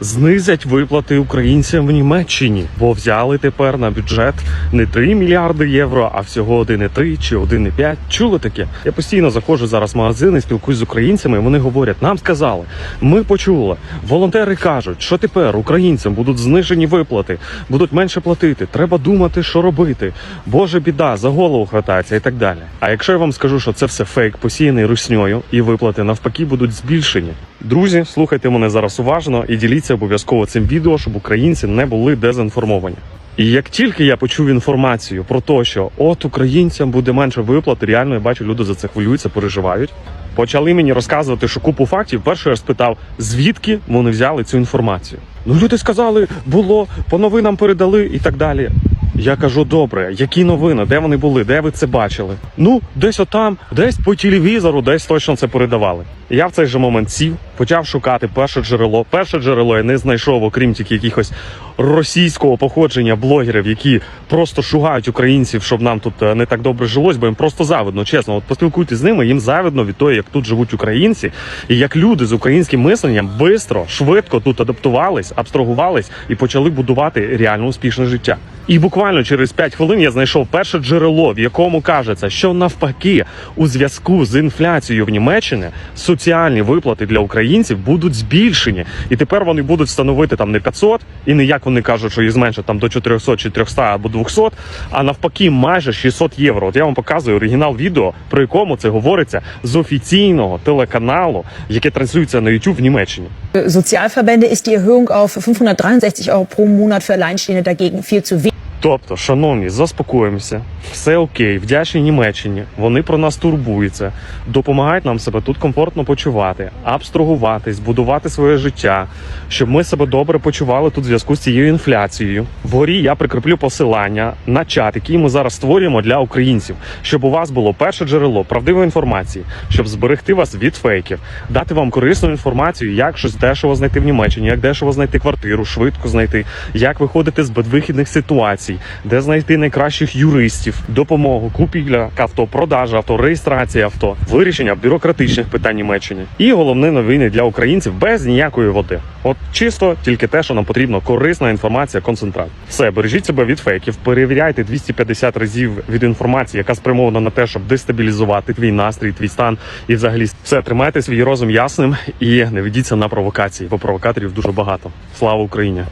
знизять виплати українцям в Німеччині, бо взяли тепер на бюджет не 3 мільярди євро, а всього 1,3 чи 1,5. Чули таке? Я постійно заходжу зараз в магазини, спілкуюсь з українцями. і Вони говорять: нам сказали, ми почули. Волонтери кажуть, що тепер українцям будуть знижені виплати, будуть менше платити. Треба думати, що робити. Боже, біда, за голову хватається і так далі. А якщо я вам скажу, що це все фейк, посіяний русньою, і виплати навпаки будуть збільшені. Друзі, слухайте мене зараз уважно і діліться обов'язково цим відео, щоб українці не були дезінформовані. І як тільки я почув інформацію про те, що от українцям буде менше виплати, реально я бачу, люди за це хвилюються, переживають. Почали мені розказувати, що купу фактів. Перше я спитав, звідки вони взяли цю інформацію. Ну люди сказали, було по новинам передали і так далі. Я кажу, добре, які новини, де вони були, де ви це бачили? Ну, десь отам, десь по телевізору, десь точно це передавали. Я в цей же момент сів, почав шукати перше джерело. Перше джерело я не знайшов, окрім тільки якихось російського походження блогерів, які просто шугають українців, щоб нам тут е, не так добре жилось, бо їм просто завидно. Чесно, от поспілкуйтесь з ними, їм завидно від того, як тут живуть українці, і як люди з українським мисленням бистро, швидко тут адаптувались, абстрагувались і почали будувати реально успішне життя. І буквально через 5 хвилин я знайшов перше джерело, в якому кажеться, що навпаки, у зв'язку з інфляцією в Німеччині соціальні виплати для українців будуть збільшені, і тепер вони будуть становити там не 500, і не як вони кажуть, що їх зменшать там до 400 чи 300 або 200, а навпаки, майже 600 євро. От я вам показую оригінал відео, про якому це говориться з офіційного телеканалу, яке транслюється на YouTube в Німеччині. Sozialverbände ist die Erhöhung auf 563 Euro pro Monat für Alleinstehende dagegen viel zu wenig. Тобто, шановні, заспокоїмося, все окей, вдячні Німеччині. Вони про нас турбуються, допомагають нам себе тут комфортно почувати, абстрагуватись, будувати своє життя, щоб ми себе добре почували тут в зв'язку з цією інфляцією. Вгорі я прикріплю посилання на чат, який ми зараз створюємо для українців, щоб у вас було перше джерело правдивої інформації, щоб зберегти вас від фейків, дати вам корисну інформацію, як щось дешево знайти в Німеччині, як дешево знайти квартиру, швидко знайти, як виходити з безвихідних ситуацій, де знайти найкращих юристів, допомогу, купівля авто, продажа авто, реєстрація авто, вирішення бюрократичних питань Німеччини. І головне новини для українців без ніякої води. От чисто тільки те, що нам потрібно, корисна інформація, концентрат. Все, бережіть себе від фейків, перевіряйте 250 разів від інформації, яка спрямована на те, щоб дестабілізувати твій настрій, твій стан і взагалі все тримайте свій розум ясним і не ведіться на провокації, бо провокаторів дуже багато. Слава Україні!